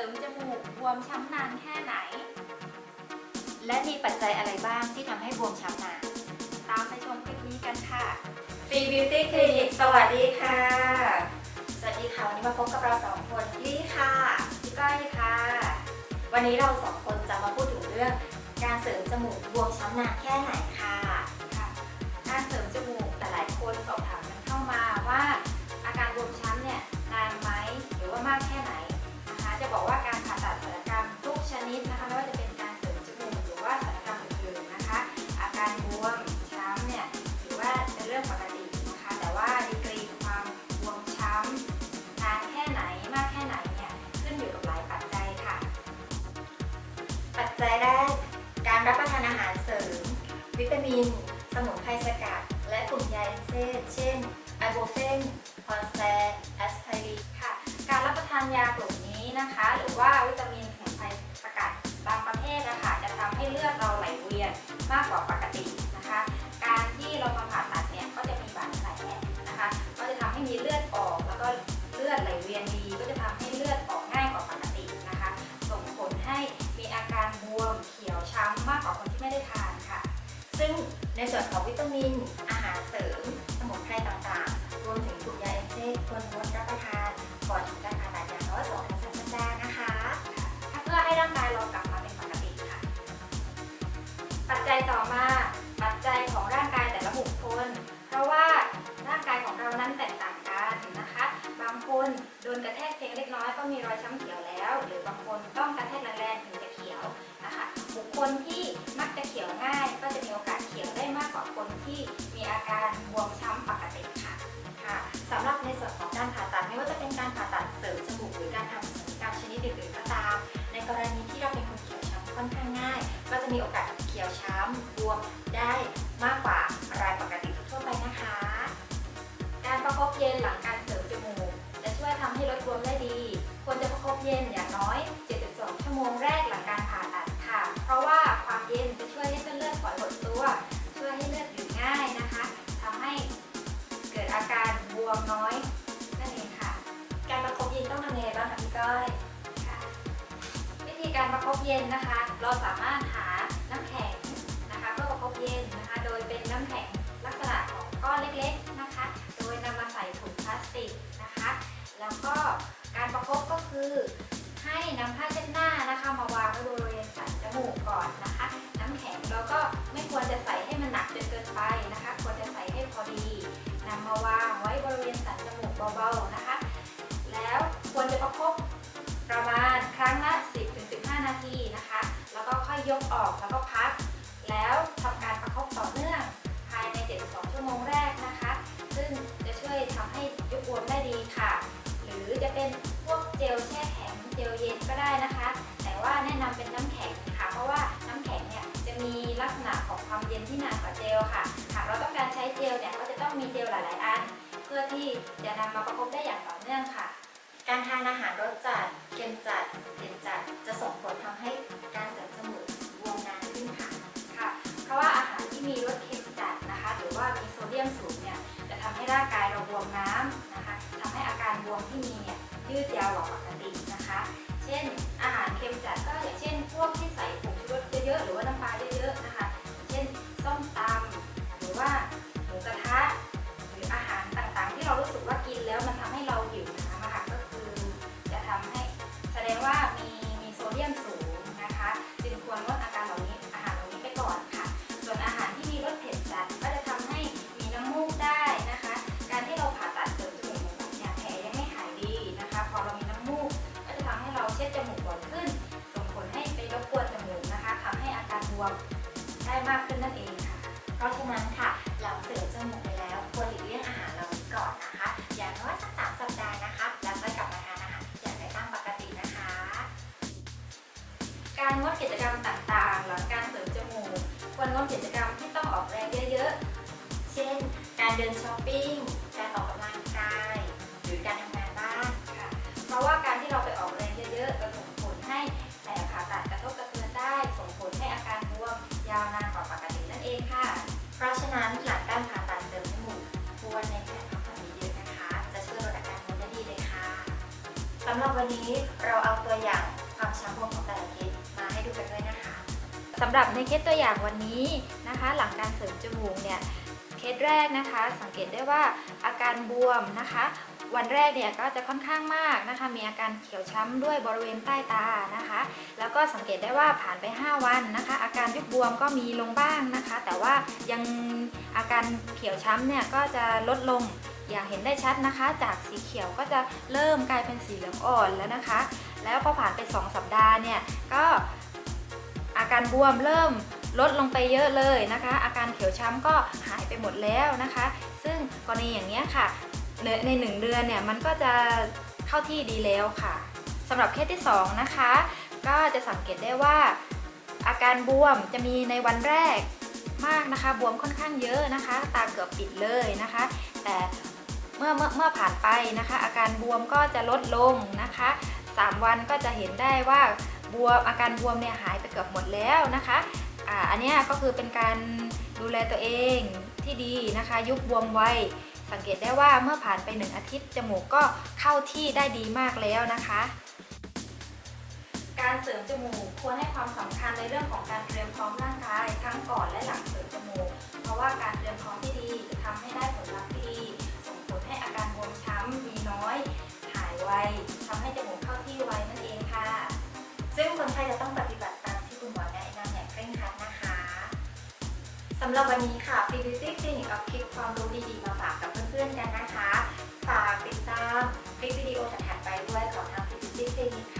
ริมจมูกบวมช้ำนานแค่ไหน และมีปัจจัยอะไรบ้างที่ทำให้บวมช้ำนาน ตามไปชมคลิปนี้กันค่ะฟรีบิวตี้คลินิกสวัสดีค่ะ สวัสดีค่ะ วันนี้มาพบกับเราสองคนลี่ค่ะพี่ก้อยค่ะ วันนี้เราสองคนจะมาพูดถึงเรื่อง การเสริมจมูกบวมช้ำนานแค่ไหนค่ะค่ะการเสริม เอนเช่นไอโบเฟนพอนแซแอสไพรินค่ะ การรับประทานยากลุ่มนี้นะคะ หรือว่าวิตามินสมุนไพรสกัดบางประเภทนะคะจะทำให้เลือดเราไหลเวียนมากกว่าปกตินะคะ การที่เรามาผ่าตัดเนี่ยก็จะมีบาดแผลนะคะ ก็จะทำให้มีเลือดออกแล้วก็เลือดไหลเวียนดีก็จะทำให้เลือดออกง่ายกว่าปกตินะคะ ส่งผลให้มีอาการบวมเขียวช้ำมากกว่าคนที่ไม่ได้ทานค่ะ ซึ่งในส่วนของวิตามินอาารเสริม สมุนไพรต่างๆ รวมถึงกลุ่มยาเอนเซนควรงดรับประทานก่อนทำการผ่าตัดอย่างน้อยสองถึงสามสัปดาห์นะคะเพื่อให้ร่างกายเรากลับมาเป็นปกติค่ะ ปัจจัยต่อมาปัจจัยของร่างกายแต่ละบุคคล เพราะว่าร่างกายของเรานั้นแตกต่างกันนะคะ บางคนโดนกระแทกเพียงเล็กน้อยก็มีรอยช้ำเขียวแล้ว หรือบางคนต้องกระแทกแรงๆถึงจะเขียวนะคะ บุคคลที่ ที่มีอาการบวมช้ำปกติค่ะค่ะสำหรับในส่วนของการผ่าตัดไม่ว่าจะเป็นการผ่าตัดเสริมจมูกหรือการทำศัลยกรรมชนิดอื่นๆก็ตาม ในกรณีที่เราเป็นคนเขียวช้ำค่อนข้างง่าย ก็จะมีโอกาส ก้อยวิธีการประคบเย็นนะคะ เราสามารถหาน้ำแข็งนะคะเพื่อประคบเย็นนะคะ โดยเป็นน้ำแข็งลักษณะของก้อนเล็กๆนะคะ โดยนำมาใส่ถุงพลาสติกนะคะ แล้วก็การประคบก็คือให้นำผ้าเช็ดหน้านะคะ มาวางไว้บริเวณสันจมูกก่อนนะคะ น้ำแข็งแล้วก็ไม่ควรจะใส่ให้มันหนักจนเกินไปนะคะ ควรจะใส่ให้พอดีนำมาวางไว้บริเวณสันจมูกเบาๆนะคะ ประมาณครั้งละ 10-15 นาทีนะคะ แล้วก็ค่อยยกออกแล้วก็พัก แล้วทำการประคบต่อเนื่อง ภายใน 72 ชั่วโมงแรกนะคะ ซึ่งจะช่วยทำให้ยุบบวมได้ดีค่ะ หรือจะเป็นพวกเจลแช่แข็งเจลเย็นก็ได้นะคะ แต่ว่าแนะนำเป็นน้ำแข็งค่ะ เพราะว่าน้ำแข็งเนี่ยจะมีลักษณะของความเย็นที่นานกว่าเจลค่ะ หากเราต้องการใช้เจลเนี่ยก็จะต้องมีเจลหลาย ๆ อัน เพื่อที่จะนำมาประคบได้อย่างต่อเนื่องค่ะ การทานอาหารรสจัดเค็มจัดเผ็ดจัดจะส่งผลทำให้การเสริมจมูกบวมนานขึ้นค่ะค่ะ เพราะว่าอาหารที่มีรสเค็มจัดนะคะ หรือว่ามีโซเดียมสูงเนี่ยจะทำให้ร่างกายเราบวมน้ำนะคะทำให้อาการบวมที่มีเนี่ยยืดยาวกว่าปกตินะคะ เช่น อาหารเค็มจัดก็อย่างเช่น พวกที่ใส่ผงชูรสเยอะๆหรือว่าน้ำปลาเยอะๆนะคะ การงดกิจกรรมต่างๆ หลังการเสริมจมูกควรงดกิจกรรมที่ต้องออกแรงเยอะๆ เช่น การเดินช้อปปิ้ง การออกกำลังกาย หรือการทำงานบ้านค่ะ เพราะว่าการที่เราไปออกแรงเยอะๆจะส่งผลให้แผลผ่าตัดกระทบกระเทือนได้ ส่งผลให้อาการบวมยาวนานกว่าปกตินั่นเองค่ะ เพราะฉะนั้นหลังการผ่าตัดเสริมจมูกควรในการพักผ่อนเยอะๆนะคะ จะช่วยลดอาการบวมได้ดีเลยค่ะสำหรับวันนี้เราเอาตัวอย่างความช้ำบวมของแต่ละเคส ให้ดูกันด้วยนะคะสำหรับในเคสตัวอย่างวันนี้นะคะ หลังการเสริมจมูกเนี่ยเคสแรกนะคะ สังเกตได้ว่าอาการบวมนะคะ วันแรกเนี่ยก็จะค่อนข้างมากนะคะ มีอาการเขียวช้ำด้วยบริเวณใต้ตานะคะ แล้วก็สังเกตได้ว่าผ่านไป 5 วันนะคะ อาการยุบบวมก็มีลงบ้างนะคะ แต่ว่ายังอาการเขียวช้ำเนี่ยก็จะลดลงอย่างเห็นได้ชัดนะคะ จากสีเขียวก็จะเริ่มกลายเป็นสีเหลืองอ่อนแล้วนะคะ แล้วพอผ่านไป 2 สัปดาห์เนี่ยก็ การบวมเริ่มลดลงไปเยอะเลยนะคะ อาการเขียวช้ำก็หายไปหมดแล้วนะคะ ซึ่งกรณีอย่างนี้ค่ะ ในหนึ่งเดือนเนี่ยมันก็จะเข้าที่ดีแล้วค่ะสำหรับเคสที่สองนะคะ ก็จะสังเกตได้ว่า อาการบวมจะมีในวันแรกมากนะคะ บวมค่อนข้างเยอะนะคะ ตาเกือบปิดเลยนะคะ แต่เมื่อเมื่อเมื่อผ่านไปนะคะ อาการบวมก็จะลดลงนะคะ 3 วันก็จะเห็นได้ว่า บวมอาการบวมเนี่ยหายไปเกือบหมดแล้วนะคะอ่าอันนี้ก็คือเป็นการดูแลตัวเองที่ดีนะคะ ยุบบวมไวสังเกตได้ว่าเมื่อผ่านไป 1 อาทิตย์จมูกก็เข้าที่ได้ดีมากแล้วนะคะ การเสริมจมูกควรให้ความสำคัญในเรื่องของการเตรียมพร้อมร่างกายทั้งก่อนและหลังเสริมจมูก เพราะว่าการเตรียมพร้อมที่ดีจะทำให้ได้ผลลัพธ์ที่ดี ส่งผลให้อาการบวมช้ำมีน้อย หายไว ครจะต้องปฏิบัติตามที่คุณหมอแนะนำอย่างเคร่งครัดนะคะสำหรับวันนี้ค่ะ f i b i t y Clinic เอาคลิปความรู้ดีๆ มาฝากกับเพื่อนๆกันนะคะ ฝากติดตามคลิปวิดีโอถัดๆไปด้วยของทาง f i b i t y Clinic ค่ะ